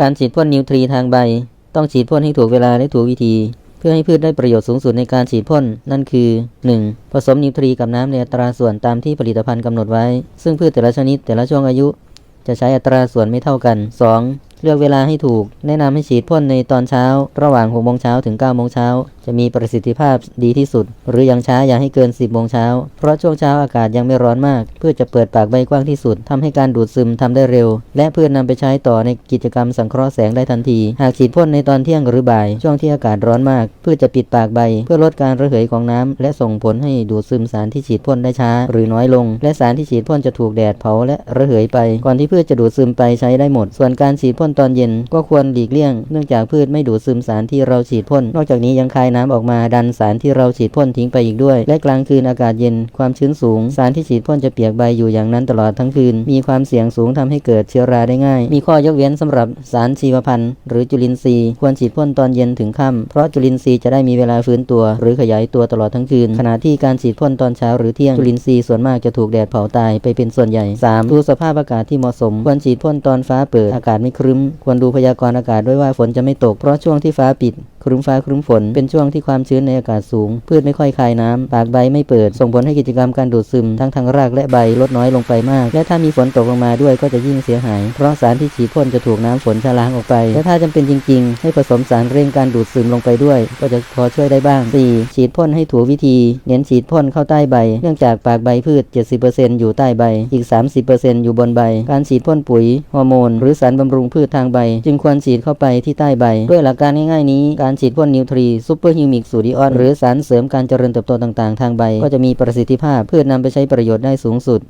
การฉีดพ่นนิวทรีทางใบ ต้องฉีดพ่นให้ถูกเวลาและถูกวิธี เพื่อให้พืชได้ประโยชน์สูงสุดในการฉีดพ่นนั่นคือ 1. ผสมนิวทรีกับน้ำในอัตราส่วนตามที่ผลิตภัณฑ์กำหนดไว้ ซึ่งพืชแต่ละชนิดแต่ละช่วงอายุ จะใช้อัตราส่วนไม่เท่ากัน 2. เลือกเวลาให้ถูก แนะนำให้ฉีดพ่นในตอนเช้า ระหว่าง6โมงเช้าถึง9โมงเช้าจะมีประสิทธิภาพดีที่สุด หรืออย่างช้าอย่าให้เกิน 10โมงเช้า เพราะช่วงเช้าอากาศยังไม่ร้อนมาก เพื่อจะเปิดปากใบกว้างที่สุดทำให้การดูดซึมทำได้เร็ว และเพื่อนำไปใช้ต่อในกิจกรรมสังเคราะห์แสงได้ทันที หากฉีดพ่นในตอนเที่ยงหรือบ่าย ช่วงที่อากาศร้อนมาก เพื่อจะปิดปากใบ เพื่อลดการระเหยของน้ำและส่งผลให้ดูดซึมสารที่ฉีดพ่นได้ช้า หรือน้อยลง และสารที่ฉีดพ่นจะถูกแดดเผาและระเหยไป ก่อนที่พืชจะดูดซึมไปใช้ได้หมด ส่วนการฉีดพ่นตอนเย็นก็ควรหลีกเลี่ยง เนื่องจากพืชไม่ดูดซึมสารที่เราฉีดพ่น นอกจากนี้ยังคายน้ำออกมาดันสารที่เราฉีดพ่นทิ้งไปอีกด้วย และกลางคืนอากาศเย็นความชื้นสูง สารที่ฉีดพ่นจะเปียกใบอยู่อย่างนั้นตลอดทั้งคืน มีความเสี่ยงสูงทำให้เกิดเชื้อราได้ง่าย มีข้อยกเว้นสำหรับสารชีวพันธุ์ หรือจุลินทรีย์ ควรฉีดพ่นตอนเย็นถึงค่ำเพราะจุลินทรีย์จะได้มีเวลาฟื้นตัว หรือขยายตัวตลอดทั้งคืน ขณะที่การฉีดพ่นตอนเช้าหรือเที่ยงจุลินทรีย์ส่วนมากจะถูกแดดเผาตายไปเป็นส่วนใหญ่ 3. ดูสภาพอากาศที่เหมาะสมควรฉีดพ่นตอนฟ้าเปิดอากาศไม่ครึ้มควรดูพยากรณ์อากาศด้วยว่าฝนจะไม่ตก เพราะช่วงที่ฟ้าปิด ครึ้มฟ้าครึ้มฝน เป็นช่วงที่ความชื้นในอากาศสูง พืชไม่ค่อยคายน้ำปากใบไม่เปิด ส่งผลให้กิจกรรมการดูดซึม ทั้งทางรากและใบลดน้อยลงไปมาก และถ้ามีฝนตกลงมาด้วยก็จะยิ่งเสียหาย เพราะสารที่ฉีดพ่นจะถูกน้ำฝนชะล้างออกไป และถ้าจำเป็นจริง ๆ ให้ผสมสารเร่งการดูดซึมลงไปด้วย ก็จะพอช่วยได้บ้าง 4. ฉีดพ่นให้ถูกวิธี เน้นฉีดพ่นเข้าใต้ใบ เนื่องจากปากใบพืช 70%อยู่ใต้ใบ อีก 30%อยู่บนใบ การฉีดพ่นปุ๋ย ฮอร์โมน หรือสารบำรุงพืชทางใบ จึงควรฉีดเข้าไปที่ใต้ใบ ด้วยหลักการง่ายๆนี้การฉีดพ่นนิวทรีซูเปอร์ฮิวมิกสูดิออนหรือสารเสริมการเจริญเติบโตต่างๆ ทางใบ ก็จะมีประสิทธิภาพเพื่อนำไปใช้ประโยชน์ได้สูงสุด